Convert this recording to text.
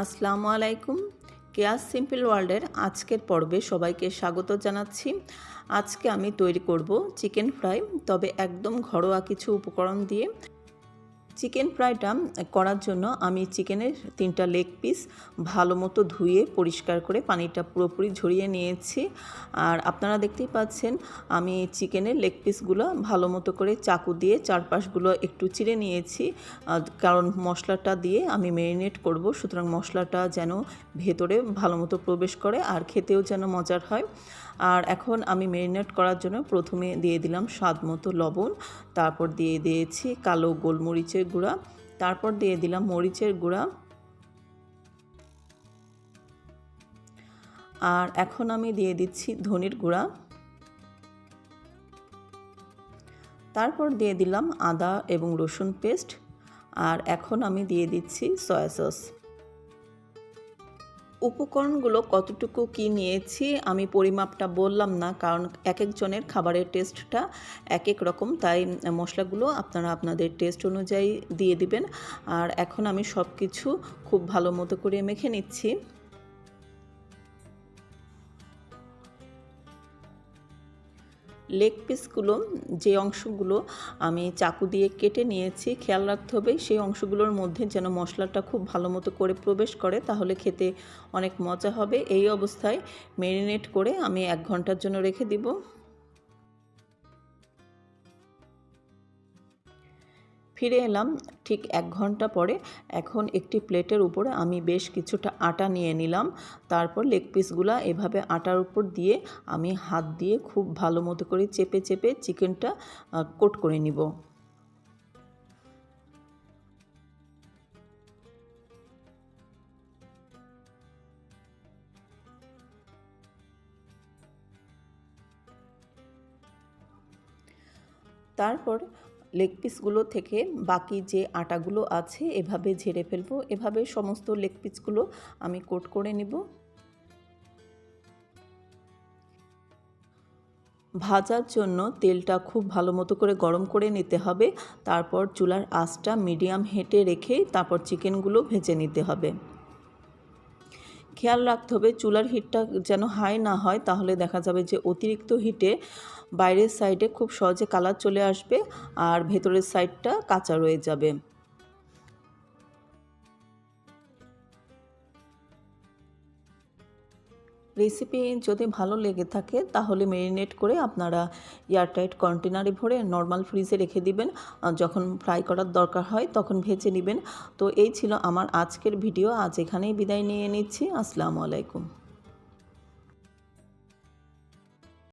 আসসালামু আলাইকুম। কেয়াস সিম্পল ওয়ার্ল্ডের আজকের পর্বে সবাইকে স্বাগত জানাচ্ছি। আজকে আমি তৈরি করব চিকেন ফ্রাই, তবে একদম ঘরোয়া কিছু উপকরণ দিয়ে। চিকেন ফ্রাইটা করার জন্য আমি চিকেনের তিনটা লেগ পিস ভালো মতো ধুয়ে পরিষ্কার করে পানিটা পুরোপুরি ঝরিয়ে নিয়েছি। আর আপনারা দেখতেই পাচ্ছেন, আমি চিকেনের লেগ পিসগুলো ভালো মতো করে চাকু দিয়ে চারপাশগুলো একটু চিড়ে নিয়েছি। কারণ মশলাটা দিয়ে আমি ম্যারিনেট করব, সুতরাং মশলাটা যেন ভেতরে ভালো মতো প্রবেশ করে আর খেতেও যেন মজার হয়। আর এখন আমি ম্যারিনেট করার জন্য প্রথমে দিয়ে দিলাম স্বাদ মতো লবণ, তারপর দিয়ে দিয়েছি কালো গোলমরিচের গুঁড়া, তারপর দিয়ে দিলাম মরিচের গুঁড়া। আর এখন আমি দিয়ে দিচ্ছি ধনির গুঁড়া। তারপর দিয়ে দিলাম আদা এবং রসুন পেস্ট। আর এখন আমি দিয়ে দিচ্ছি সয়া সস। উপকরণগুলো কতটুকু কি নিয়েছি, আমি পরিমাপটা বললাম না, কারণ এক একজনের খাবারের টেস্টটা এক এক রকম, তাই মশলাগুলো আপনারা আপনাদের টেস্ট অনুযায়ী দিয়ে দিবেন। আর এখন আমি সব কিছু খুব ভালো মতো করে মেখে নিচ্ছি। লেগ পিসগুলো যে অংশগুলো আমি চাকু দিয়ে কেটে নিয়েছি, খেয়াল রাখতে হবে সেই অংশগুলোর মধ্যে যেন মশলাটা খুব ভালো মতো করে প্রবেশ করে, তাহলে খেতে অনেক মজা হবে। এই অবস্থায় মেরিনেট করে আমি এক ঘণ্টার জন্য রেখে দিব। ফিরে এলাম ঠিক এক ঘণ্টা পরে। এখন একটি প্লেটের উপরে আমি বেশ কিছুটা আটা নিয়ে নিলাম। তারপর লেগ পিসগুলা এভাবে আটার উপর দিয়ে আমি হাত দিয়ে খুব ভালো মতো করে চেপে চেপে চিকেনটা কোট করে নিব। তারপর লেগ পিসগুলো থেকে বাকি যে আটাগুলো আছে এভাবে ঝেড়ে ফেলব। এভাবে সমস্ত লেগ পিসগুলো আমি কোট করে নিব। ভাজার জন্য তেলটা খুব ভালো মতো করে গরম করে নিতে হবে। তারপর চুলার আঁচটা মিডিয়াম হেঁটে রেখে তারপর চিকেনগুলো ভেজে নিতে হবে। খেয়াল রাখতে হবে চুলার হিটটা যেন হাই না হয়, তাহলে দেখা যাবে যে অতিরিক্ত হিটে বাইরের সাইডে খুব সহজে কালার চলে আসবে আর ভেতরের সাইডটা কাঁচা রয়ে যাবে। রেসিপি যদি ভালো লেগে থাকে, তাহলে মেরিনেট করে আপনারা এয়ারটাইট কন্টেনারে ভরে নর্মাল ফ্রিজে রেখে দিবেন। যখন ফ্রাই করার দরকার হয়, তখন ভেজে নেবেন। তো এই ছিল আমার আজকের ভিডিও আজ এখানেই বিদায় নিয়ে নিচ্ছি। আসসালামু আলাইকুম।